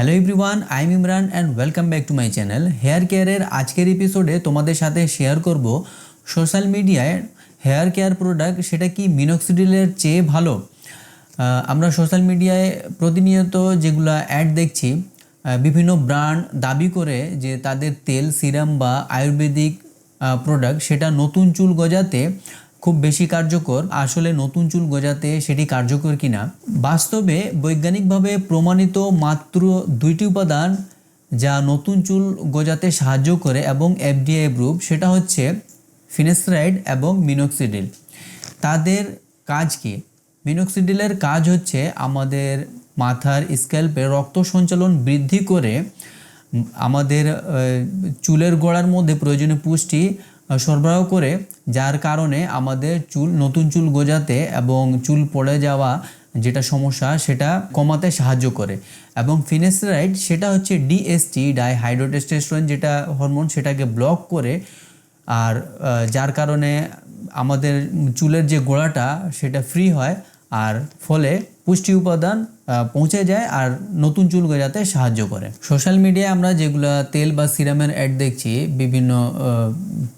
Hello everyone I am Imran and welcome back to my channel hair কেয়ারের আজকের এপিসোডে তোমাদের সাথে শেয়ার করব সোশ্যাল মিডিয়ায় হেয়ার কেয়ার প্রোডাক্ট সেটা কি মিনক্সিডিলের চেয়ে ভালো? আমরা সোশ্যাল মিডিয়ায় প্রতিনিয়ত যেগুলো অ্যাড দেখছি বিভিন্ন ব্র্যান্ড দাবি করে যে তাদের তেল সিরাম বা আয়ুর্বেদিক প্রোডাক্ট সেটা নতুন চুল গজাতে খুব বেশি কার্যকর আসলে নতুন চুল গজাতে সেটি কার্যকর কিনা? বাস্তবে বৈজ্ঞানিকভাবে প্রমাণিত মাত্র দুইটি উপাদান যা নতুন চুল গজাতে সাহায্য করে এবং এফডিআই অ্যাপ্রুভ সেটা হচ্ছে ফিনেস্ট্রাইড এবং মিনোক্সিডিল তাদের কাজ কি? মিনোক্সিডিলের কাজ হচ্ছে আমাদের মাথার স্ক্যাল্পে রক্ত সঞ্চালন বৃদ্ধি করে আমাদের চুলের গোড়ার মধ্যে প্রয়োজনীয় পুষ্টি সরবরাহ করে, যার কারণে আমাদের চুল, নতুন চুল গজাতে এবং চুল পড়ে যাওয়া যেটা সমস্যা, সেটা কমাতে সাহায্য করে। এবং ফিনেসরাইড সেটা হচ্ছে ডিএসটি ডাই হাইড্রোটেস্টেস্টোরেন যেটা হরমোন সেটাকে ব্লক করে, আর যার কারণে আমাদের চুলের যে গোড়াটা, সেটা ফ্রি হয় আর ফলে পুষ্টি উপাদান পৌঁছে যায় আর নতুন চুল গজাতে সাহায্য করে। সোশ্যাল মিডিয়ায় আমরা যেগুলো তেল বা সিরামের অ্যাড দেখছি, বিভিন্ন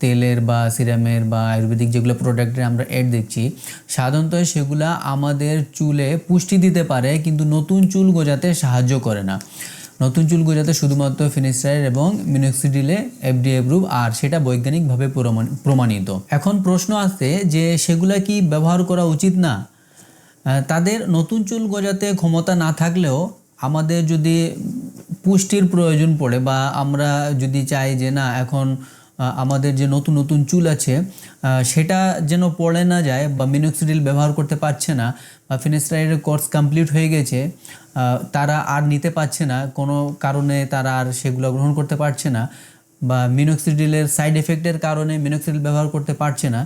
তেলের বা সিরামের বা আয়ুর্বেদিক যেগুলো প্রোডাক্টের আমরা অ্যাড দেখছি, সাধারণত সেগুলা আমাদের চুলে পুষ্টি দিতে পারে, কিন্তু নতুন চুল গজাতে সাহায্য করে না। নতুন চুল গজাতে শুধুমাত্র ফিনিস্টাইড এবং মিনোক্সিডিলে এফডিএ অ্যাপ্রুভ আর সেটা বৈজ্ঞানিকভাবে প্রমাণ- প্রমাণিত। এখন প্রশ্ন আসছে যে সেগুলা কি ব্যবহার করা উচিত না? তাদের নতুন চুল গজাতে ক্ষমতা না থাকলেও আমাদের যদি পুষ্টির প্রয়োজন পড়ে বা আমরা যদি চাই যে না, এখন আমাদের যে নতুন নতুন চুল আছে সেটা যেন পড়ে না যায় বা মিনোক্সিডিল ব্যবহার করতে পারছে না বা ফিনেস্টাইডের কোর্স কমপ্লিট হয়ে গেছে তারা আর নিতে পারছে না, কোনো কারণে তারা আর সেগুলো গ্রহণ করতে পারছে না বা মিনোক্সিডিলের সাইড এফেক্টের কারণে মিনোক্সিডিল ব্যবহার করতে পারছে না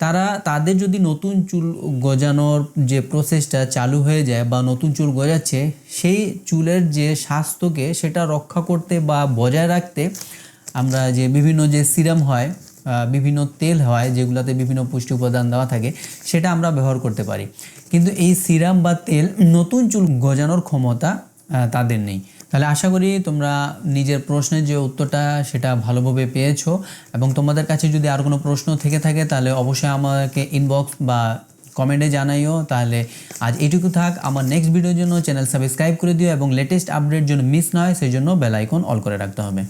তারা তাদের যদি নতুন চুল গজানোর যে প্রসেসটা চালু হয়ে যায় বা নতুন চুল গজাচ্ছে, সেই চুলের যে স্বাস্থ্যকে সেটা রক্ষা করতে বা বজায় রাখতে আমরা যে বিভিন্ন যে সিরাম হয় বিভিন্ন তেল হয়, যেগুলোতে বিভিন্ন পুষ্টি উপাদান দেওয়া থাকে, সেটা আমরা ব্যবহার করতে পারি। কিন্তু এই সিরাম বা তেল নতুন চুল গজানোর ক্ষমতা তাদের নেই। তাহলে আশা করি তোমরা নিজের প্রশ্নের যে উত্তরটা সেটা ভালোভাবে পেয়েছ এবং তোমাদের কাছে যদি আর কোনো প্রশ্ন থেকে থাকে তাহলে অবশ্যই আমাকে ইনবক্স বা কমেন্টে জানাইও। তাহলে আজ এটুকু থাক। আমার নেক্সট ভিডিওর জন্য চ্যানেল সাবস্ক্রাইব করে দিও এবং লেটেস্ট আপডেট জন্য মিস না হয় সেই জন্য বেল আইকন অল করে রাখতে হবে।